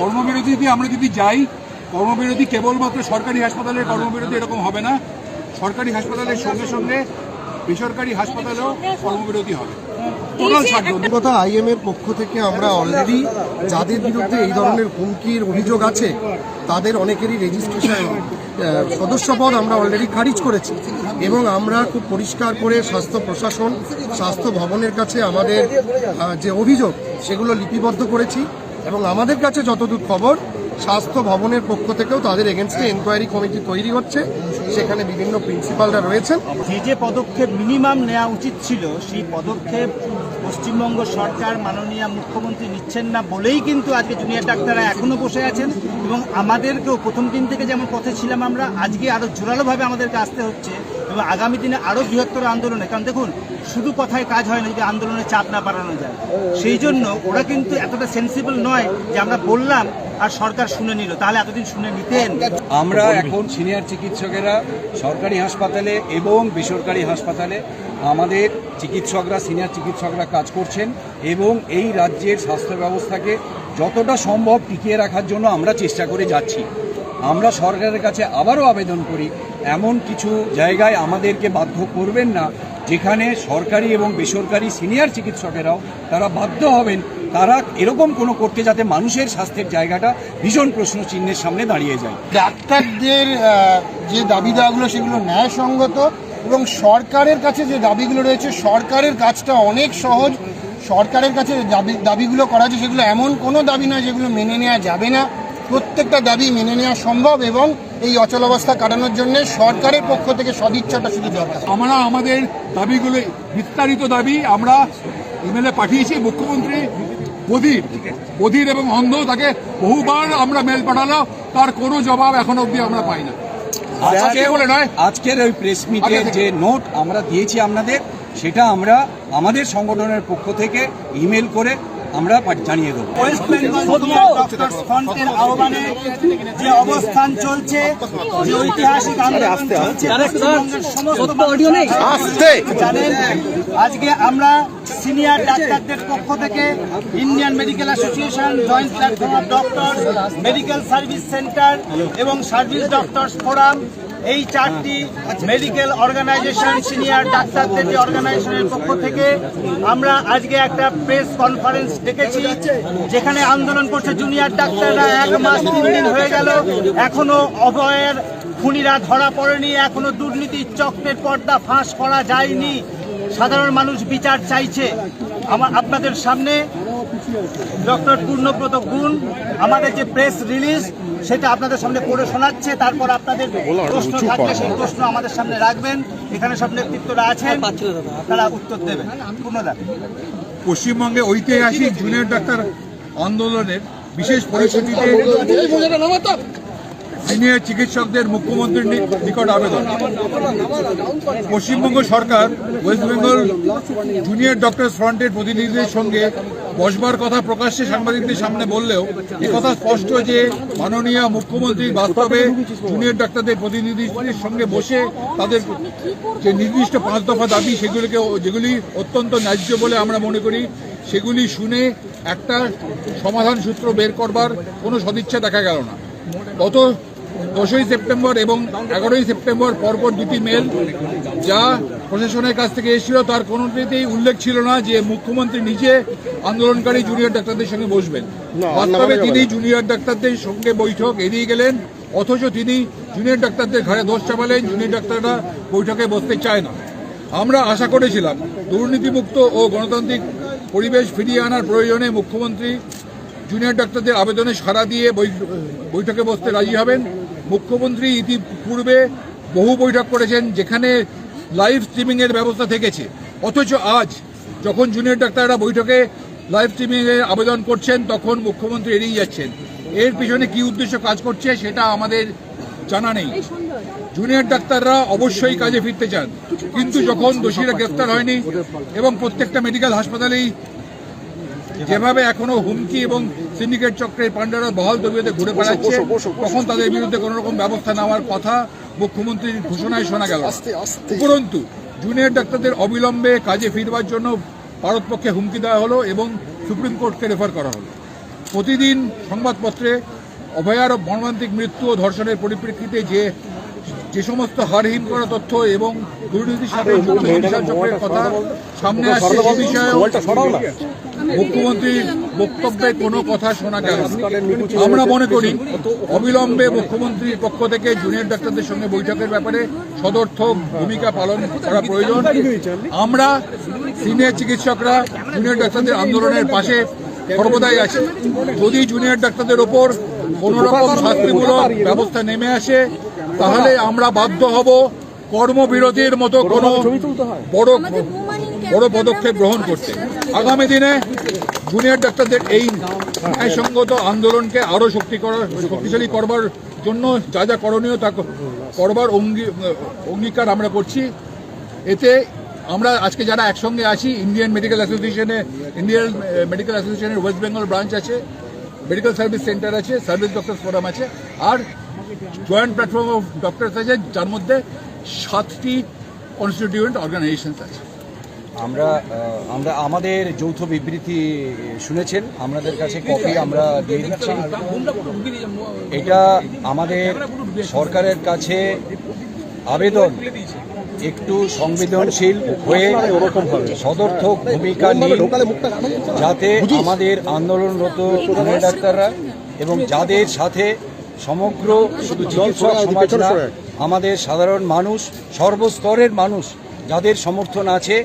কর্মবিরতিতে আমরা যদি যাই, কর্মবিরতি কেবলমাত্র সরকারি হাসপাতালের কর্মবিরতি এরকম হবে না। সরকারি হাসপাতালের সঙ্গে সঙ্গে বেসরকারি হাসপাতালেও কর্মবিরতি হবে। আইএমএর পক্ষ থেকে আমরা অলরেডি যাদের বিরুদ্ধে এই ধরনের হুমকির অভিযোগ আছে, তাদের অনেকেরই রেজিস্ট্রেশন সদস্যপদ আমরা অলরেডি খারিজ করেছি। এবং আমরা খুব পরিষ্কার করে স্বাস্থ্য প্রশাসন, স্বাস্থ্য ভবনের কাছে আমাদের যে অভিযোগ, সেগুলো লিপিবদ্ধ করেছি। এবং আমাদের কাছে যতদূর খবর, স্বাস্থ্য ভবনের পক্ষ থেকেও তাদের এগেনস্টে এনকোয়ারি কমিটি তৈরি হচ্ছে। সেখানে বিভিন্ন প্রিন্সিপালরা রয়েছেন। যে যে পদক্ষেপ মিনিমাম নেওয়া উচিত ছিল, সেই পদক্ষেপ পশ্চিমবঙ্গ সরকার মাননীয় মুখ্যমন্ত্রী নিচ্ছেন না বলেই কিন্তু আজকে জুনিয়র ডাক্তাররা এখনও বসে আছেন। এবং আমাদেরকেও প্রথম দিন থেকে যেমন পথে ছিলাম আমরা, আজকে আরও জোরালোভাবে আমাদেরকে আসতে হচ্ছে। এবং আগামী দিনে আরও বৃহত্তর আন্দোলনে কারণ দেখুন শুধু কথায় কাজ হয় না যদি আন্দোলনের চাপ না বাড়ানো যায়। সেই জন্য ওরা কিন্তু এতটা সেন্সিবল নয় যে আমরা বললাম আর সরকার শুনে নিল। তাহলে এতদিন শুনে নিতেন। আমরা এখন সিনিয়র চিকিৎসকেরা সরকারি হাসপাতালে এবং বেসরকারি হাসপাতালে আমাদের চিকিৎসকরা সিনিয়র চিকিৎসকরা কাজ করছেন এবং এই রাজ্যের স্বাস্থ্য ব্যবস্থাকে যতটা সম্ভব টিকিয়ে রাখার জন্য আমরা চেষ্টা করে যাচ্ছি। আমরা সরকারের কাছে আবারও আবেদন করি এমন কিছু জায়গায় আমাদেরকে বাধ্য করবেন না, যেখানে সরকারি এবং বেসরকারি সিনিয়র চিকিৎসকেরাও তারা বাধ্য হবেন। তারা এরকম কোনো করতে যাতে মানুষের স্বাস্থ্যের জায়গাটা ভীষণ প্রশ্ন চিহ্নের সামনে দাঁড়িয়ে যায়। ডাক্তারদের যে দাবি দেওয়াগুলো সেগুলো ন্যায়সঙ্গত এবং সরকারের কাছে যে দাবিগুলো রয়েছে, সরকারের কাজটা অনেক সহজ। সরকারের কাছে দাবি দাবিগুলো করা আছে সেগুলো এমন কোনো দাবি নয় যেগুলো মেনে নেওয়া যাবে না। প্রত্যেকটা দাবি মেনে নেওয়া সম্ভব এবং এই অচলাবস্থা কাটানোর জন্য সরকারের পক্ষ থেকে সদিচ্ছাটা শুধু দরকার আমরা আমাদের দাবিগুলো বিস্তারিত দাবি আমরা ইমেলে পাঠিয়েছি। মুখ্যমন্ত্রী বধির বধির এবং অন্ধ তাকে বহুবার আমরা মেল পাঠালো তার কোনো জবাব এখন অবধি আমরা পাই না। নয়। আজকের ওই প্রেস মিটে যে নোট আমরা দিয়েছি আপনাদের সেটা আমরা আমাদের সংগঠনের পক্ষ থেকে ইমেল করে আমরা জানিয়ে দেবো। ওয়েস্ট বেঙ্গল ফ্রন্টের আহ্বানে যে অবস্থান চলছে যে ঐতিহাসিক আন্দোলন চলছে জানেন আজকে আমরা সিনিয়র ডাক্তারদের পক্ষ থেকে Indian medical association joint platform of doctor medical service centre এবং সার্ভিস ডক্টরস ফোরাম এই চারটি মেডিকেল অর্গানাইজেশন সিনিয়র ডাক্তারদের যে অর্গানাইজেশনের পক্ষ থেকে আমরা আজকে একটা প্রেস কনফারেন্স ডেকেছি, যেখানে আন্দোলন করছে জুনিয়র ডাক্তাররা। এক মাস তিন দিন হয়ে গেল, এখনও অভয়ের খুনিরা ধরা পড়েনি, এখনও দুর্নীতির চক্রের পর্দা ফাঁস করা যায়নি। সাধারণ মানুষ বিচার চাইছে। আমার আপনাদের সামনে ডক্টর পূর্ণব্রত গুণ, আমাদের যে প্রেস রিলিজ সেটা আপনাদের সামনে পড়ে শোনাচ্ছে তারপর আপনাদের প্রশ্ন থাকলে সেই প্রশ্ন আমাদের সামনে রাখবেন। এখানে সব নেতৃত্বরা আছেন তারা উত্তর দেবেন। পুনরায় পশ্চিমবঙ্গে ঐতিহাসিক জুনিয়র ডাক্তার আন্দোলনের বিশেষ পরিস্থিতিতে সিনিয়র চিকিৎসকদের মুখ্যমন্ত্রীর নিকট আবেদন। পশ্চিমবঙ্গ সরকার, ওয়েস্ট বেঙ্গল জুনিয়র ডক্টর ফ্রন্টের প্রতিনিধিদের সঙ্গে বসবার কথা প্রকাশ্যে সাংবাদিকদের সামনে বললেও একথা স্পষ্ট যে মাননীয় মুখ্যমন্ত্রী বাস্তবে জুনিয়র ডাক্তারদের প্রতিনিধিদের সঙ্গে বসে তাদের যে নির্দিষ্ট পাঁচ দফা দাবি, সেগুলিকে যেগুলি অত্যন্ত ন্যায্য বলে আমরা মনে করি, সেগুলি শুনে একটা সমাধান সূত্র বের করবার কোনো সদিচ্ছা দেখা গেল না। গত দশই সেপ্টেম্বর এবং এগারোই সেপ্টেম্বর পরপর দুটি মেল যা প্রশাসনের কাছ থেকে এসেছিল। তার কোনোটিতেই উল্লেখ ছিল না যে মুখ্যমন্ত্রী নিজে আন্দোলনকারী জুনিয়র ডাক্তারদের সঙ্গে বসবেন। বাস্তবে তিনি জুনিয়র ডাক্তারদের সঙ্গে বৈঠক এড়িয়ে গেলেন অথচ তিনি জুনিয়র ডাক্তারদের ঘাড়ে দোষ চাপালেন জুনিয়র ডাক্তাররা বৈঠকে বসতে চায় না। আমরা আশা করেছিলাম দুর্নীতিমুক্ত ও গণতান্ত্রিক পরিবেশ ফিরিয়ে আনার প্রয়োজনে মুখ্যমন্ত্রী জুনিয়র ডাক্তারদের আবেদনে সাড়া দিয়ে বৈঠকে বসতে রাজি হবেন। মুখ্যমন্ত্রী ইতিপূর্বে বহু বৈঠক করেছেন যেখানে লাইভ স্ট্রিমিংয়ের ব্যবস্থা থেকেছে। অথচ আজ যখন জুনিয়র ডাক্তাররা বৈঠকে লাইভ স্ট্রিমিংয়ের আবেদন করছেন, তখন মুখ্যমন্ত্রী এড়িয়ে যাচ্ছেন। এর পিছনে কি উদ্দেশ্য কাজ করছে সেটা আমাদের জানা নেই। জুনিয়র ডাক্তাররা অবশ্যই কাজে ফিরতে চান। কিন্তু যখন দোষীরা গ্রেফতার হয়নি এবং প্রত্যেকটা মেডিকেল হাসপাতালেই যেভাবে এখনও হুমকি এবং সিন্ডিকেট চক্রের পান্ডারা বহাল তবিয়তে ঘুরে বেড়াচ্ছে তখন তাদের বিরুদ্ধে কোনো রকম ব্যবস্থা নেওয়ার কথা মুখ্যমন্ত্রীর ঘোষণায় শোনা গেল। উপরন্তু জুনিয়র ডাক্তারদের অবিলম্বে কাজে ফিরবার জন্য ভারতপক্ষে হুমকি দেওয়া হলো এবং সুপ্রিম কোর্টকে রেফার করা হলো। প্রতিদিন সংবাদপত্রে অভয়ার মর্মান্তিক মৃত্যু ও ধর্ষণের পরিপ্রেক্ষিতে যে যে সমস্ত হারহীন করা তথ্য এবং দুর্নীতির সাথে যুক্ত চক্রের কথা সামনে আসছে সে বিষয়ে মুখ্যমন্ত্রীর বক্তব্যে কোনো কথা শোনা গেল না। আমরা মনে করি অবিলম্বে মুখ্যমন্ত্রীর পক্ষ থেকে জুনিয়র ডাক্তারদের সঙ্গে বৈঠকের ব্যাপারে সদর্থক ভূমিকা পালন করা প্রয়োজন। আমরা সিনিয়র চিকিৎসকরা জুনিয়র ডাক্তারদের আন্দোলনের পাশে সর্বদাই আছি। যদি জুনিয়র ডাক্তারদের ওপর কোন রকম শাস্তিমূলক ব্যবস্থা নেমে আসে তাহলে আমরা বাধ্য হব কর্মবিরতির মতো কোনো বড় বড় পদক্ষেপ গ্রহণ করতে আগামী দিনে জুনিয়র ডাক্তারদের এই ন্যায়সঙ্গত আন্দোলনকে আরও শক্তি করা শক্তিশালী করবার জন্য যা যা করণীয় তা করবার অঙ্গী- অঙ্গীকার আমরা করছি। এতে আমরা আজকে যারা একসঙ্গে আছি ইন্ডিয়ান মেডিকেল অ্যাসোসিয়েশনে ইন্ডিয়ান মেডিকেল অ্যাসোসিয়েশনের ওয়েস্ট বেঙ্গল ব্রাঞ্চ আছে মেডিকেল সার্ভিস সেন্টার আছে সার্ভিস ডক্টর ফোরাম আছে আর জয়েন্ট প্ল্যাটফর্ম অফ ডক্টরস আছে যার মধ্যে সাতটি কনস্টিটিউয়েন্ট অর্গানাইজেশনস আছে। আমরা আমরা আমাদের যৌথ বিবৃতি শুনেছেন আমাদের কাছে কপি আমরা দিয়ে দিচ্ছি। এটা আমাদের সরকারের কাছে আবেদন একটু সংবেদনশীল হয়ে সদর্থক ভূমিকা নিয়ে যাতে আমাদের আন্দোলনরত ডাক্তাররা এবং যাদের সাথে সমগ্র শুধু চিকিৎসক সমাজ না আমাদের সাধারণ মানুষ সর্বস্তরের মানুষ যাদের সমর্থন আছে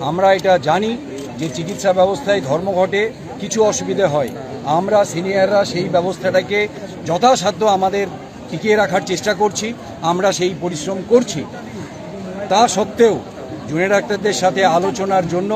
আমরা এটা জানি যে চিকিৎসা ব্যবস্থায় ধর্মঘটে কিছু অসুবিধে হয়। আমরা সিনিয়ররা সেই ব্যবস্থাটাকে যথাসাধ্য আমাদের টিকিয়ে রাখার চেষ্টা করছি আমরা সেই পরিশ্রম করছি। তা সত্ত্বেও জুনিয়র ডাক্তারদের সাথে আলোচনার জন্য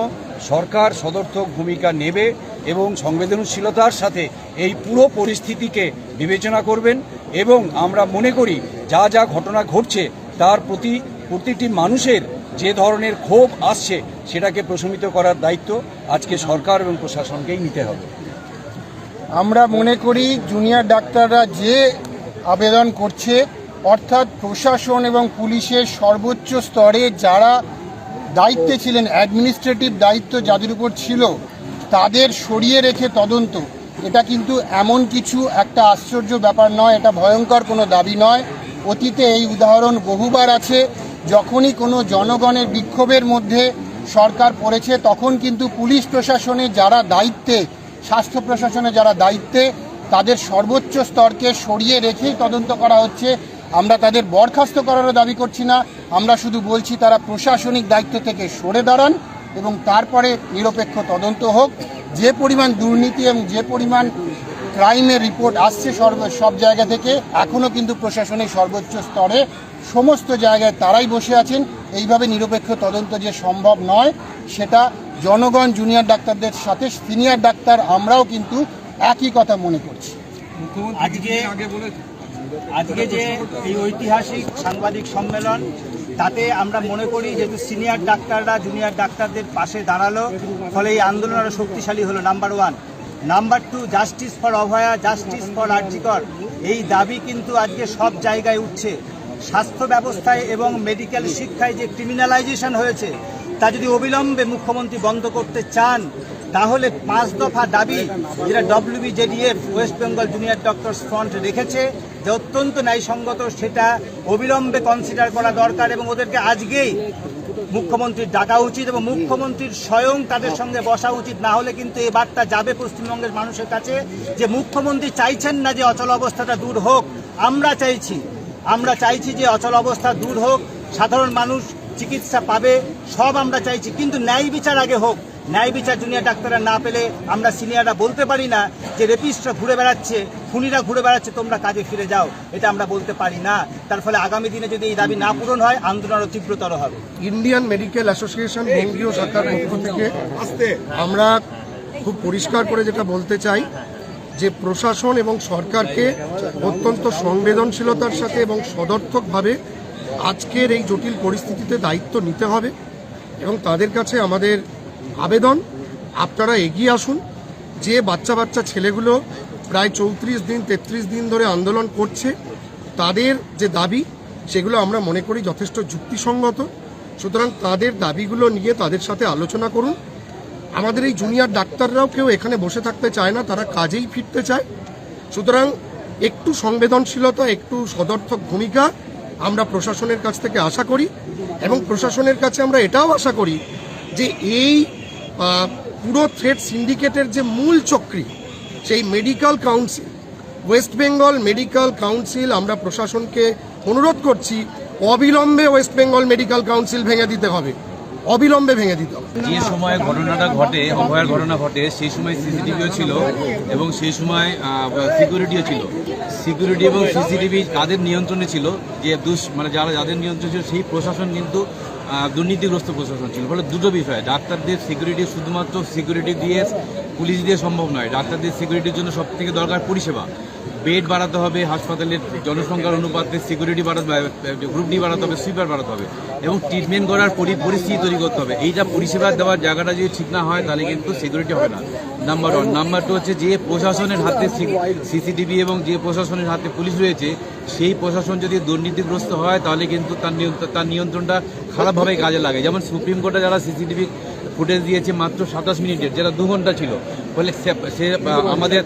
সরকার সদর্থক ভূমিকা নেবে এবং সংবেদনশীলতার সাথে এই পুরো পরিস্থিতিকে বিবেচনা করবেন এবং আমরা মনে করি যা যা ঘটনা ঘটছে তার প্রতি প্রতিটি মানুষের যে ধরনের ক্ষোভ আসছে সেটাকে প্রশমিত করার দায়িত্ব আজকে সরকার এবং প্রশাসনকেই নিতে হবে। আমরা মনে করি জুনিয়র ডাক্তাররা যে আবেদন করছে, অর্থাৎ প্রশাসন এবং পুলিশের সর্বোচ্চ স্তরে যারা দায়িত্বে ছিলেন অ্যাডমিনিস্ট্রেটিভ দায়িত্ব যাদের উপর ছিল তাদের সরিয়ে রেখে তদন্ত। এটা কিন্তু এমন কিছু একটা আশ্চর্য ব্যাপার নয়, এটা ভয়ঙ্কর কোনো দাবি নয়। অতীতে এই উদাহরণ বহুবার আছে, যখনই কোনো জনগণের বিক্ষোভের মধ্যে সরকার পড়েছে, তখন কিন্তু পুলিশ প্রশাসনে যারা দায়িত্বে, স্বাস্থ্য প্রশাসনে যারা দায়িত্বে, তাদের সর্বোচ্চ স্তরকে সরিয়ে রেখেই তদন্ত করা হচ্ছে। আমরা তাদের বরখাস্ত করারও দাবি করছি না, আমরা শুধু বলছি তারা প্রশাসনিক দায়িত্ব থেকে সরে দাঁড়ান। এবং তারপরে নিরপেক্ষ তদন্ত হোক। যে পরিমাণ দুর্নীতি এবং যে পরিমাণ ক্রাইমের রিপোর্ট আসছে সর্ব, সব জায়গা থেকে এখনও কিন্তু প্রশাসনের সর্বোচ্চ স্তরে সমস্ত জায়গায় তারাই বসে আছেন। এইভাবে নিরপেক্ষ তদন্ত যে সম্ভব নয়, সেটা জনগণ, জুনিয়র ডাক্তারদের সাথে সিনিয়র ডাক্তার আমরাও কিন্তু একই কথা মনে করছি। আজকে আজকে যে এই ঐতিহাসিক সাংবাদিক সম্মেলন তাতে আমরা মনে করি যেহেতু সিনিয়র ডাক্তাররা জুনিয়র ডাক্তারদের পাশে দাঁড়াল। ফলে এই আন্দোলন আরও শক্তিশালী হলো। Number one number two justice for Abhaya justice for RG Kar. এই দাবি কিন্তু আজকে সব জায়গায় উঠছে। স্বাস্থ্য ব্যবস্থায় এবং মেডিকেল শিক্ষায় যে ক্রিমিনালাইজেশন হয়েছে, তা যদি অবিলম্বে মুখ্যমন্ত্রী বন্ধ করতে চান তাহলে পাঁচ দফা দাবি যেটা WB JDF West Bengal junior doctors front রেখেছে, যে অত্যন্ত ন্যায়সঙ্গত সেটা অবিলম্বে কনসিডার করা দরকার এবং ওদেরকে আজকেই মুখ্যমন্ত্রীর ডাকা উচিত এবং মুখ্যমন্ত্রীর স্বয়ং তাদের সঙ্গে বসা উচিত। না হলে কিন্তু এই বার্তা যাবে পশ্চিমবঙ্গের মানুষের কাছে যে মুখ্যমন্ত্রী চাইছেন না যে অচল অবস্থাটা দূর হোক। আমরা চাইছি আমরা চাইছি যে অচল অবস্থা দূর হোক, সাধারণ মানুষ চিকিৎসা পাবে, সব আমরা চাইছি। কিন্তু ন্যায় বিচার আগে হোক। ন্যায় বিচার জুনিয়র ডাক্তাররা না পেলে আমরা সিনিয়ররা বলতে পারি না যে রেপিস্টরা ঘুরে বেড়াচ্ছে, খুনিরা ঘুরে বেড়াচ্ছে, তোমরা কাজে ফিরে যাও। এটা আমরা বলতে পারি না। তার ফলে আগামী দিনে যদি এই দাবি না পূরণ হয় আন্দোলন আরও তীব্রতর হবে। ইন্ডিয়ান মেডিকেল অ্যাসোসিয়েশন বঙ্গীয় সরকার থেকে আমরা খুব পরিষ্কার করে যেটা বলতে চাই যে প্রশাসন এবং সরকারকে অত্যন্ত সংবেদনশীলতার সাথে এবং সদর্থকভাবে আজকের এই জটিল পরিস্থিতিতে দায়িত্ব নিতে হবে এবং তাদের কাছে আমাদের আবেদন, আপনারা এগিয়ে আসুন। যে বাচ্চা বাচ্চা ছেলেগুলো প্রায় চৌত্রিশ দিন, তেত্রিশ দিন ধরে আন্দোলন করছে, তাদের যে দাবি, সেগুলো আমরা মনে করি যথেষ্ট যুক্তিসঙ্গত। সুতরাং তাদের দাবিগুলো নিয়ে তাদের সাথে আলোচনা করুন। আমাদের এই জুনিয়র ডাক্তাররাও কেউ এখানে বসে থাকতে চায় না, তারা কাজেই ফিরতে চায়। সুতরাং একটু সংবেদনশীলতা, একটু সদর্থক ভূমিকা আমরা প্রশাসনের কাছ থেকে আশা করি এবং প্রশাসনের কাছে আমরা এটাও আশা করি যে এই পুরো থ্রেড সিন্ডিকেটের যে মূল চক্রী, সেই medical council West Bengal medical council আমরা প্রশাসনকে অনুরোধ করছি, অবিলম্বে ওয়েস্ট বেঙ্গল মেডিকেল কাউন্সিল ভেঙে দিতে হবে। অবিলম্বে ভেঙে দিতে হবে। যে সময় ঘটনাটা ঘটে অভয়ার ঘটনা ঘটে, সেই সময় সিসিটিভিও ছিল এবং সেই সময় সিকিউরিটিও ছিল। সিকিউরিটি এবং সিসিটিভি কাদের নিয়ন্ত্রণে ছিল? যে দুষ মানে যারা যাদের নিয়ন্ত্রণে ছিল, সেই প্রশাসন কিন্তু দুর্নীতিগ্রস্ত প্রশাসন ছিল। ফলে দুটো বিষয়, ডাক্তারদের সিকিউরিটি শুধুমাত্র সিকিউরিটি দিয়ে পুলিশ দিয়ে সম্ভব নয়, ডাক্তারদের সিকিউরিটির জন্য সব থেকে দরকার পরিষেবা। বেড বাড়াতে হবে, হাসপাতালের জনসংখ্যার অনুপাতে সিকিউরিটি বাড়াতে হবে গ্রুপ ডি বাড়াতে হবে সুইপার বাড়াতে হবে এবং ট্রিটমেন্ট করার পরি- পরিস্থিতি তৈরি করতে হবে। এইটা পরিষেবা দেওয়ার জায়গাটা যদি ঠিক না হয়, তাহলে কিন্তু সিকিউরিটি হবে না। নাম্বার ওয়ান নাম্বার টু হচ্ছে যে প্রশাসনের হাতে সিসিটিভি এবং যে প্রশাসনের হাতে পুলিশ রয়েছে, সেই প্রশাসন যদি দুর্নীতিগ্রস্ত হয়, তাহলে কিন্তু তার তার নিয়ন্ত্রণটা খারাপভাবে কাজে লাগে। যেমন সুপ্রিম কোর্টে যারা সিসিটিভি ফুটেজ দিয়েছে মাত্র সাতাশ মিনিটের যেটা দু ঘণ্টা ছিল। ফলে সে- আমাদের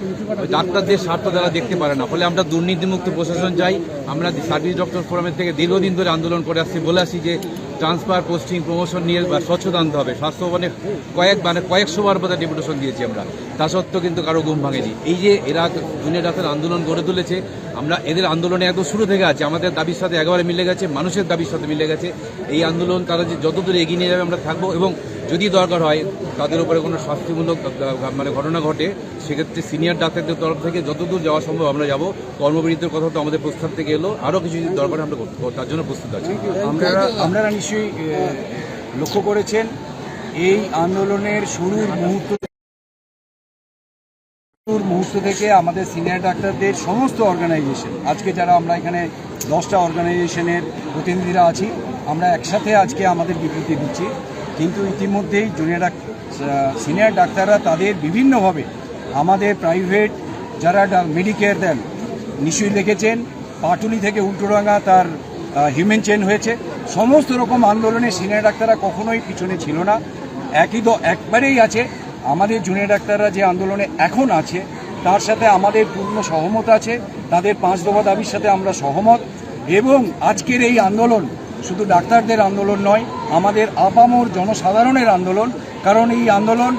ডাক্তারদের স্বার্থ তারা দেখতে পারে না। ফলে আমরা দুর্নীতিমুক্ত প্রশাসন চাই। আমরা সার্ভিস ডক্টর ফোরামের থেকে দীর্ঘদিন ধরে আন্দোলন করে আসছি, বলে আসি যে ট্রান্সফার, পোস্টিং, প্রমোশন নিয়ে স্বচ্ছতা আনতে হবে। স্বাস্থ্য ভবনে কয়েক মানে কয়েকশো বার বোধহয় ডেপুটেশন দিয়েছি আমরা। তা সত্ত্বেও কিন্তু কারও ঘুম ভাঙেনি। এই যে এরা জুনিয়র ডাক্তার আন্দোলন গড়ে তুলেছে, আমরা এদের আন্দোলনে একদম শুরু থেকে আছে, আমাদের দাবির সাথে একেবারে মিলে গেছে, মানুষের দাবির সাথে মিলে গেছে। এই আন্দোলন তারা যে যতদূর এগিয়ে নিয়ে যাবে আমরা থাকব এবং যদি দরকার হয়, তাদের উপরে কোনো শাস্তিমূলক মানে ঘটনা ঘটে, সেক্ষেত্রে সিনিয়র ডাক্তারদের তরফ থেকে যতদূর যাওয়া সম্ভব আমরা যাব। কর্মবিরতির কথা তো আমাদের প্রস্তাব থেকে এলো। আরও কিছু যদি দরকার আমরা তার জন্য প্রস্তুত আছি। আপনারা আপনারা নিশ্চয়ই লক্ষ্য করেছেন, এই আন্দোলনের শুরুর মুহূর্ত মুহূর্ত থেকে আমাদের সিনিয়র ডাক্তারদের সমস্ত অর্গানাইজেশন আজকে যারা আমরা এখানে দশটা অর্গানাইজেশনের প্রতিনিধিরা আছি, আমরা একসাথে আজকে আমাদের বিবৃতি দিচ্ছি। কিন্তু ইতিমধ্যেই জুনিয়র সিনিয়র ডাক্তাররা তাদের বিভিন্নভাবে আমাদের প্রাইভেট যারা মেডিকেয়ার দেন, নিশ্চয়ই লিখেছেন পাটুলি থেকে উল্টোডাঙ্গা তার হিউম্যান চেন হয়েছে। সমস্ত রকম আন্দোলনে সিনিয়র ডাক্তাররা কখনোই পিছনে ছিল না। একই তো একবারেই আছে। আমাদের জুনিয়র ডাক্তাররা যে আন্দোলনে এখন আছে, তার সাথে আমাদের পূর্ণ সহমত আছে। তাদের পাঁচ দফা দাবির সাথে আমরা সহমত। এবং আজকের এই আন্দোলন শুধু ডাক্তারদের আন্দোলন নয়, আমাদের আপামর জনসাধারণের আন্দোলন। কারণ এই আন্দোলন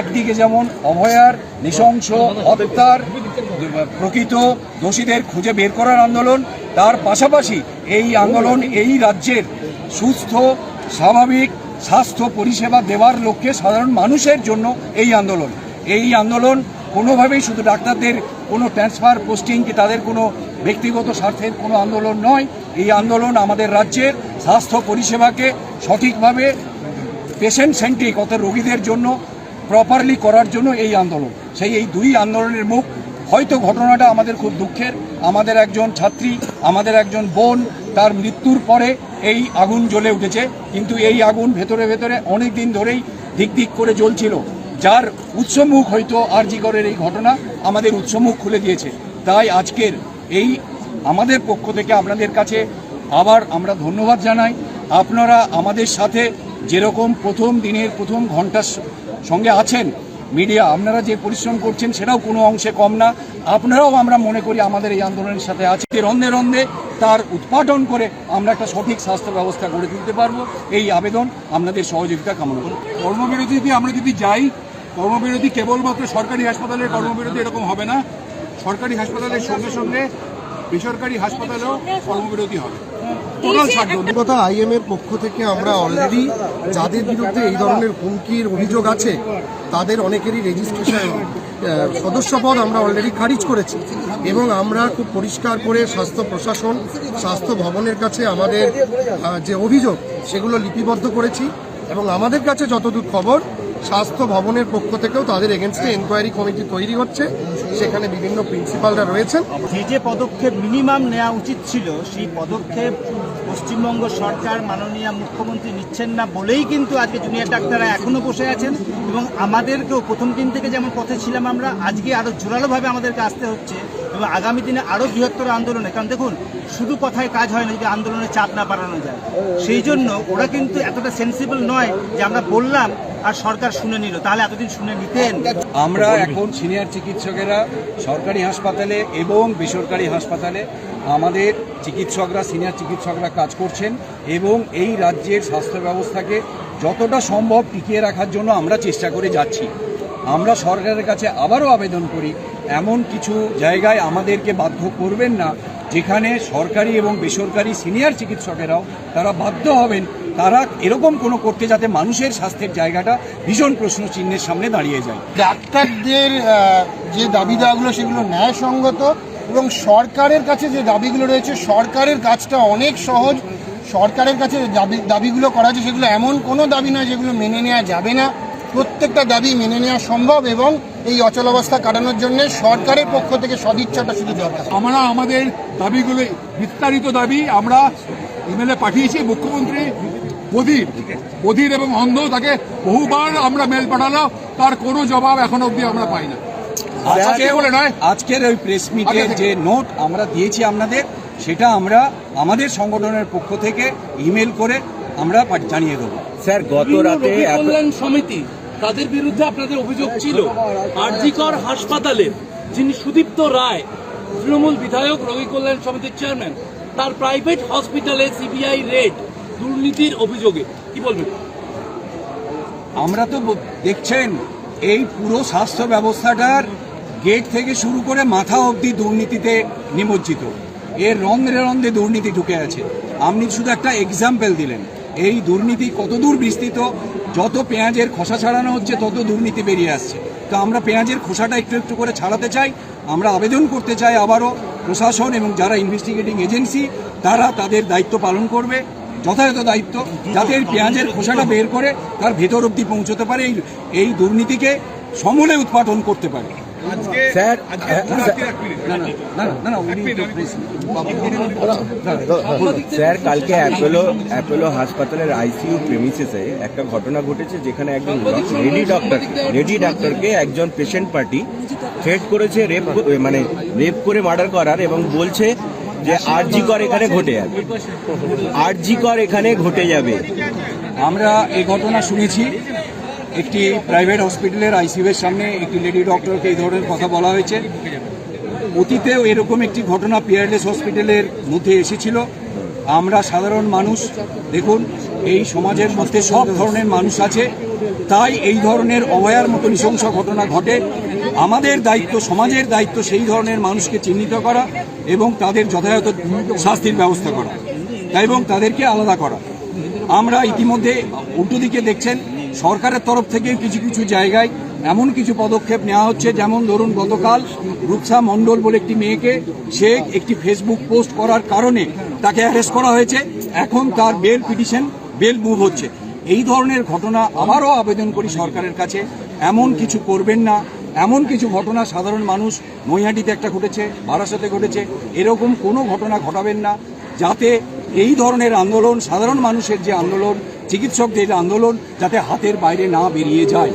একদিকে যেমন অভয়ার, নৃশংস হত্যার প্রকৃত দোষীদের খুঁজে বের করার আন্দোলন, তার পাশাপাশি এই আন্দোলন এই রাজ্যের সুস্থ, স্বাভাবিক স্বাস্থ্য পরিষেবা দেওয়ার লক্ষ্যে সাধারণ মানুষের জন্য এই আন্দোলন। এই আন্দোলন কোনোভাবেই শুধু ডাক্তারদের কোনো ট্রান্সফার পোস্টিং কি তাদের কোনো ব্যক্তিগত স্বার্থের কোনো আন্দোলন নয়। এই আন্দোলন আমাদের রাজ্যের স্বাস্থ্য পরিষেবাকে সঠিকভাবে পেশেন্ট সেন্ট্রিক অর্থাৎ রোগীদের জন্য প্রপারলি করার জন্য এই আন্দোলন। সেই এই দুই আন্দোলনের মুখ, হয়তো ঘটনাটা আমাদের খুব দুঃখের। আমাদের একজন ছাত্রী, আমাদের একজন বোন, তার মৃত্যুর পরে এই আগুন জ্বলে উঠেছে। কিন্তু এই আগুন ভেতরে ভেতরে অনেক দিন ধরেই দিক দিক করে জ্বলছিল। যার উৎসমুখ হয়তো আরজিকরের এই ঘটনা আমাদের উৎসমুখ খুলে দিয়েছে। তাই আজকের এই আমাদের পক্ষ থেকে আপনাদের কাছে আবার আমরা ধন্যবাদ জানাই। আপনারা আমাদের সাথে যেরকম প্রথম দিনের প্রথম ঘণ্টার সঙ্গে আছেন, মিডিয়া, আপনারা যে পরিশ্রম করছেন সেটাও কোনো অংশে কম না। আপনারাও আমরা মনে করি আমাদের এই আন্দোলনের সাথে আছে। রন্ধে রন্ধে তার উৎপাদন করে আমরা একটা সঠিক স্বাস্থ্য ব্যবস্থা গড়ে তুলতে পারব, এই আবেদন আপনাদের সহযোগিতা কামনা করি। কর্মবিরতিতে আমরা যদি যাই, কর্মবিরতি কেবলমাত্র সরকারি হাসপাতালের কর্মবিরতি এরকম হবে না। সরকারি হাসপাতালের সঙ্গে সঙ্গে বেসরকারি হাসপাতালেও কর্মবিরতি হবে। টোটাল ছাড় কথা আইএম এর পক্ষ থেকে আমরা অলরেডি যাদের বিরুদ্ধে এই ধরনের হুমকির অভিযোগ আছে তাদের অনেকেরই রেজিস্ট্রেশন সদস্যপদ আমরা অলরেডি খারিজ করেছি। এবং আমরা খুব পরিষ্কার করে স্বাস্থ্য প্রশাসন স্বাস্থ্য ভবনের কাছে আমাদের যে অভিযোগ সেগুলো লিপিবদ্ধ করেছি। এবং আমাদের কাছে যতদূর খবর স্বাস্থ্য ভবনের পক্ষ থেকেও তাদের এগেনস্টে এনকোয়ারি কমিটি তৈরি হচ্ছে। সেখানে বিভিন্ন প্রিন্সিপালরা রয়েছেন। যে যে পদক্ষেপ মিনিমাম নেওয়া উচিত ছিল সেই পদক্ষেপ পশ্চিমবঙ্গ সরকার মাননীয় মুখ্যমন্ত্রী নিচ্ছেন না বলেই কিন্তু আজকে জুনিয়র ডাক্তাররা এখনও বসে আছেন এবং আমাদেরকেও প্রথম দিন থেকে যেমন পথে ছিলাম আমরা, আজকে আরও জোরালোভাবে আমাদেরকে আসতে হচ্ছে এবং আগামী দিনে আরও বৃহত্তর আন্দোলনে, কারণ দেখুন, শুধু কথায় কাজ হয় না যদি আন্দোলনের চাপ না বাড়ানো যায়। সেই জন্য ওরা কিন্তু এতটা সেন্সিবল নয় যে আমরা বললাম আর সরকার শুনে নিল। তাহলে এতদিন শুনে নিতেন? আমরা এখন সিনিয়র চিকিৎসকেরা সরকারি হাসপাতালে এবং বেসরকারি হাসপাতালে আমাদের চিকিৎসকরা সিনিয়র চিকিৎসকরা কাজ করছেন এবং এই রাজ্যের স্বাস্থ্য ব্যবস্থাকে যতটা সম্ভব টিকিয়ে রাখার জন্য আমরা চেষ্টা করে যাচ্ছি। আমরা সরকারের কাছে আবারও আবেদন করি এমন কিছু জায়গায় আমাদেরকে বাধ্য করবেন না। যেখানে সরকারি এবং বেসরকারি সিনিয়র চিকিৎসকেরাও তারা বাধ্য হবেন, তারা এরকম কোনো করতে যাতে মানুষের স্বাস্থ্যের জায়গাটা ভীষণ প্রশ্ন চিহ্নের সামনে দাঁড়িয়ে যায়। ডাক্তারদের যে দাবি দেওয়াগুলো সেগুলো ন্যায়সঙ্গত এবং সরকারের কাছে যে দাবিগুলো রয়েছে, সরকারের কাজটা অনেক সহজ। সরকারের কাছে দাবি দাবিগুলো করা আছে সেগুলো এমন কোনো দাবি নয় যেগুলো মেনে নেওয়া যাবে না। প্রত্যেকটা দাবি মেনে নেওয়া সম্ভব এবং এই অচলাবস্থা কাটানোর জন্য সরকারের পক্ষ থেকে সদিচ্ছাটা শুধু দরকার আমরা আমাদের দাবিগুলো বিস্তারিত দাবি আমরা ইমেলে পাঠিয়েছি। মুখ্যমন্ত্রী বধির বধির এবং অন্ধ তাকে বহুবার আমরা মেল পাঠালো তার কোনো জবাব এখন অবধি আমরা পাই না। নয়। আজকের ওই প্রেস মিটে যে নোট আমরা দিয়েছি আপনাদের সেটা আমরা আমাদের সংগঠনের পক্ষ থেকে ইমেল করে আমরা জানিয়ে দেবো। স্যার গত রাতে কল্যাণ সমিতি তাদের বিরুদ্ধে আপনাদের অভিযোগ ছিল। আরজিকর হাসপাতালে যিনি সুদীপ্ত রায়, তৃণমূল বিধায়ক রোগী কল্যাণ সমিতির চেয়ারম্যান, তার প্রাইভেট হসপিটালে সিবিআই রেড দুর্নীতির অভিযোগে। কি বলবেন? আমরা তো দেখছেন, এই পুরো স্বাস্থ্য ব্যবস্থাটার গেট থেকে শুরু করে মাথা অবধি দুর্নীতিতে নিমজ্জিত। এর রন্ধ্রে রন্ধ্রে দুর্নীতি ঢুকে আছে। আপনি শুধু একটা এক্সাম্পল দিলেন। এই দুর্নীতি কতদূর বিস্তৃত? যত পেঁয়াজের খোসা ছাড়ানো হচ্ছে, তত দুর্নীতি বেরিয়ে আসছে। তো আমরা পেঁয়াজের খোসাটা একটু একটু করে ছাড়াতে চাই, আমরা আবেদন করতে চাই আবারও প্রশাসন এবং যারা ইনভেস্টিগেটিং এজেন্সি তারা তাদের দায়িত্ব পালন করবে, যথাযথ দায়িত্ব, যাতে পেঁয়াজের খোসাটা বের করে তার ভেতর অব্দি পৌঁছতে পারে এই দুর্নীতিকে সমূলে উৎপাদন করতে পারে। Sir sir. কালকে অ্যাপোলো অ্যাপোলো হাসপাতালের আইসিইউ প্রেমিসেসে একটা ঘটনা ঘটেছে যেখানে একজন লেডি ডক্টর লেডি ডক্টরকে একজন পেশেন্ট পার্টি থ্রেট করেছে রেপ মানে রেপ করে মার্ডার করার এবং বলছে যে আরজি কর এখানে ঘটে যাবে। আরজি কর এখানে ঘটে যাবে। আমরা এই ঘটনা শুনেছি। একটি প্রাইভেট হসপিটালের আইসিইউর সামনে একটি লেডি ডক্টরকে এই ধরনের কথা বলা হয়েছে। অতীতেও এরকম একটি ঘটনা পিয়ারলেস হসপিটালের মধ্যে এসেছিল। আমরা সাধারণ মানুষ, দেখুন, এই সমাজের মধ্যে সব ধরনের মানুষ আছে। তাই এই ধরনের অভয়ার মতো নৃশংস ঘটনা ঘটে। আমাদের দায়িত্ব, সমাজের দায়িত্ব সেই ধরনের মানুষকে চিহ্নিত করা এবং তাদের যথাযথ শাস্তির ব্যবস্থা করা। এবং তাদেরকে আলাদা করা। আমরা ইতিমধ্যে উল্টো দিকে দেখছেন সরকারের তরফ থেকে কিছু কিছু জায়গায় এমন কিছু পদক্ষেপ নেওয়া হচ্ছে। যেমন ধরুন, গতকাল রূপসা মণ্ডল বলে একটি মেয়েকে সে একটি ফেসবুক পোস্ট করার কারণে তাকে অ্যারেস্ট করা হয়েছে। এখন তার বেল পিটিশন বেল মুভ হচ্ছে। এই ধরনের ঘটনা আবারও আবেদন করি সরকারের কাছে। এমন কিছু করবেন না। এমন কিছু ঘটনা সাধারণ মানুষ নৈহাটিতে একটা ঘটেছে, বারাসাতে ঘটেছে। এরকম কোনো ঘটনা ঘটাবেন না। যাতে এই ধরনের আন্দোলন, সাধারণ মানুষের যে আন্দোলন চিকিৎসকদের আন্দোলন যাতে হাতের বাইরে না বেরিয়ে যায়।